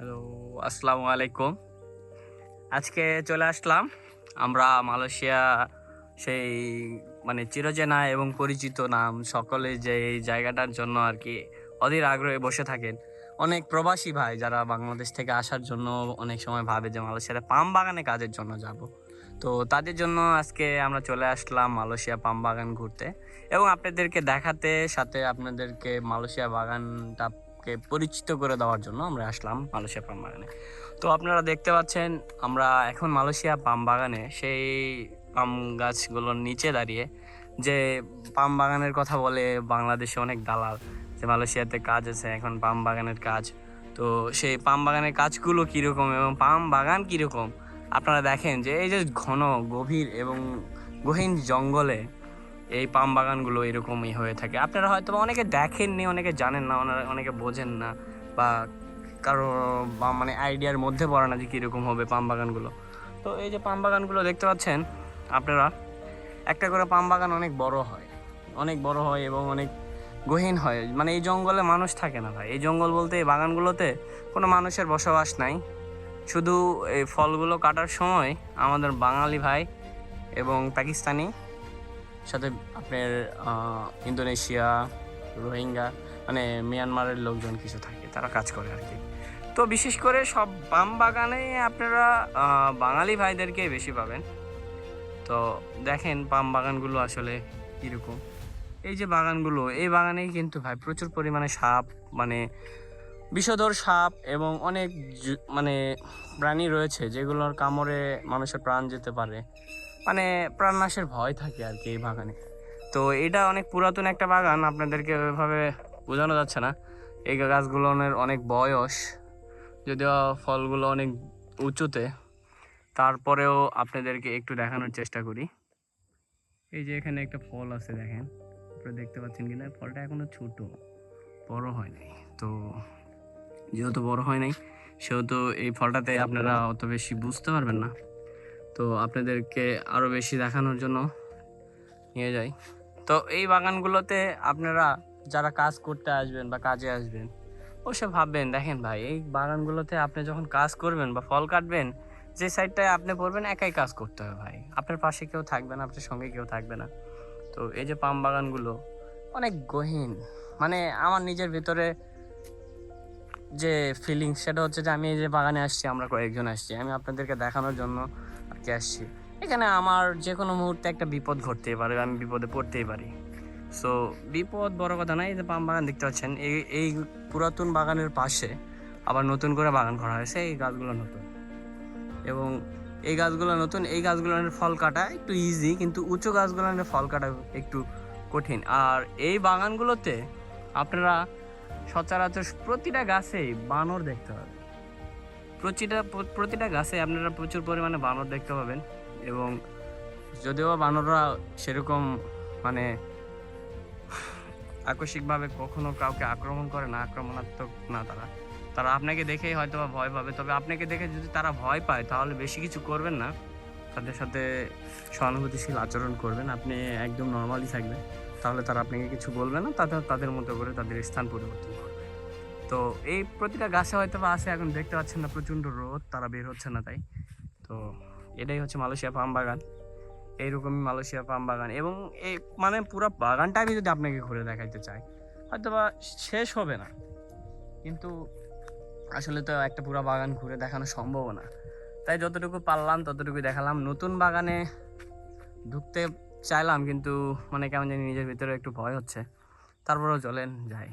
Hello আসসালামু আলাইকুম আজকে চলে আসলাম আমরা মালয়েশিয়া সেই মানে চিরচেনা এবং পরিচিত নাম সকলে যে এই জায়গাটার জন্য আর কি অধীর আগ্রহে বসে থাকেন। অনেক প্রবাসী ভাই যারা বাংলাদেশ থেকে আসার জন্য অনেক সময় ভাবে যে মালয়েশিয়াতে পাম বাগানে কাজের জন্য যাব। তো তাদের জন্য আজকে আমরা চলে আসলাম মালয়েশিয়া পাম বাগান ঘুরতে এবং আপনাদেরকে দেখাতে, সাথে আপনাদেরকে মালয়েশিয়া বাগানটাকে পরিচিত করে দেওয়ার জন্য আমরা আসলাম মালয়েশিয়া পাম বাগানে। তো আপনারা দেখতে পাচ্ছেন, আমরা এখন মালয়েশিয়া পাম বাগানে সেই পাম গাছগুলোর নিচে দাঁড়িয়ে যে পাম বাগানের কথা বলে বাংলাদেশে অনেক দালাল যে মালয়েশিয়াতে কাজ আছে, এখন পাম বাগানের কাজ। তো সেই পাম বাগানের কাজগুলো কীরকম এবং পাম বাগান কীরকম? আপনারা দেখেন যে এই যে ঘন, গভীর এবং গহীন জঙ্গলে এই পাম বাগানগুলো এরকমই হয়ে থাকে। আপনারা হয়তো অনেকে দেখেননি, অনেকে জানেন না ওনারা- অনেকে বোঝেন না, বা কারও মানে আইডিয়ার মধ্যে পড়ে না যে কীরকম হবে পাম বাগানগুলো। তো এই যে পাম বাগানগুলো দেখতে পাচ্ছেন আপনারা, একটা করে পাম বাগান অনেক বড় হয়। অনেক বড় হয় এবং অনেক গহীন হয়। মানে এই জঙ্গলে মানুষ থাকে না ভাই। এই জঙ্গল বলতে এই বাগানগুলোতে কোনো মানুষের বসবাস নাই। শুধু এই ফলগুলো কাটার সময় আমাদের বাঙালি ভাই এবং পাকিস্তানি সাথে আপনার ইন্দোনেশিয়া, রোহিঙ্গা মানে মিয়ানমারের লোকজন কিছু থাকে, তারা কাজ করে আর কি। তো বিশেষ করে সব পাম বাগানে আপনারা বাঙালি ভাইদেরকে বেশি পাবেন। তো দেখেন পাম বাগানগুলো আসলে কীরকম। এই যে বাগানগুলো, এই বাগানেই কিন্তু ভাই প্রচুর পরিমাণে সাপ মানে বিষধর সাপ এবং অনেক মানে প্রাণী রয়েছে যেগুলোর কামড়ে মানুষের প্রাণ যেতে পারে। মানে প্রাণনাশের ভয় থাকে আর কি এই বাগানে। তো এটা অনেক পুরাতন একটা বাগান, আপনাদেরকে ওইভাবে বোঝানো যাচ্ছে না। এই গাছগুলোর অনেক বয়স, যদিও ফলগুলো অনেক উঁচুতে। তারপরেও আপনাদেরকে একটু দেখানোর চেষ্টা করি। এই যে এখানে একটা ফল আছে দেখেন। আপনারা দেখতে পাচ্ছেন কিনা? ফলটা এখনও ছোট, বড় হয় নাই তো যেহেতু বড় হয় নাই, সেহেতু এই ফলটাতে আপনারা অত বেশি বুঝতে পারবেন না। তো আপনাদেরকে আরও বেশি দেখানোর জন্য নিয়ে যাই। তো এই বাগানগুলোতে আপনারা যারা কাজ করতে আসবেন বা কাজে আসবেন, অবশ্যই ভাববেন, দেখেন ভাই, এই বাগানগুলোতে আপনি যখন কাজ করবেন বা ফল কাটবেন, যে সাইডটায় আপনি পড়বেন, একাই কাজ করতে হবে ভাই। আপনার পাশে কেউ থাকবে না, আপনার সঙ্গে কেউ থাকবে না। তো এই যে পাম বাগানগুলো, অনেক গহীন। মানে আমার নিজের ভিতরে যে ফিলিংস সেটা হচ্ছে যে আমি এই যে বাগানে আসছি, আমরা কয়েকজন আসছি, আমি আপনাদেরকে দেখানোর জন্য আর কি আসছি। এখানে আমার যে কোনো মুহূর্তে একটা বিপদ ঘটতেই পারে, আমি বিপদে পড়তেই পারি। সো বিপদ বড় কথা নয়, এই যে পাম বাগান দেখতে পাচ্ছেন, এই এই পুরাতন বাগানের পাশে আবার নতুন করে বাগান করা হয়েছে, এই গাছগুলো নতুন। এবং এই গাছগুলো নতুন, এই গাছগুলোর ফল কাটা একটু ইজি কিন্তু উঁচু গাছগুলোর ফল কাটা একটু কঠিন। আর এই বাগানগুলোতে আপনারা সচরাচর প্রতিটা গাছেই বানর দেখতে পাবেন প্রতিটা প্রতিটা গাছে আপনারা প্রচুর পরিমাণে বানর দেখতে পাবেন এবং যদিও বানররা সেরকম মানে আকস্মিকভাবে কখনো কাউকে আক্রমণ করে না, আক্রমণাত্মক না তারা। তারা আপনাকে দেখেই হয়তো বা ভয় পাবে। তবে আপনাকে দেখে যদি তারা ভয় পায়, তাহলে বেশি কিছু করবেন না। তাদের সাথে সহানুভূতিশীল আচরণ করবেন। আপনি একদম নর্মালি থাকবেন। তাহলে তারা আপনাকে কিছু বলবে না, তাদের তাদের মতো করে তাদের স্থান পরিবর্তন করবে। তো এই প্রতিটা গাছে হয়তো বা আসে এখন দেখতে পাচ্ছেন না, প্রচণ্ড রোদ, তারা বের হচ্ছে না তাই। তো এটাই হচ্ছে মালয়েশিয়া পাম বাগান। এইরকমই মালয়েশিয়া পাম বাগান এবং এই মানে পুরো বাগানটা আমি যদি আপনাকে ঘুরে দেখাইতে চাই, হয়তো বা শেষ হবে না। কিন্তু আসলে তো একটা পুরো বাগান ঘুরে দেখানো সম্ভব না। তাই যতটুকু পারলাম ততটুকু দেখালাম। নতুন বাগানে ঢুকতে চাইলাম কিন্তু মানে কেমন জানি নিজের ভিতরে একটু ভয় হচ্ছে। তারপরেও চলেন যাই।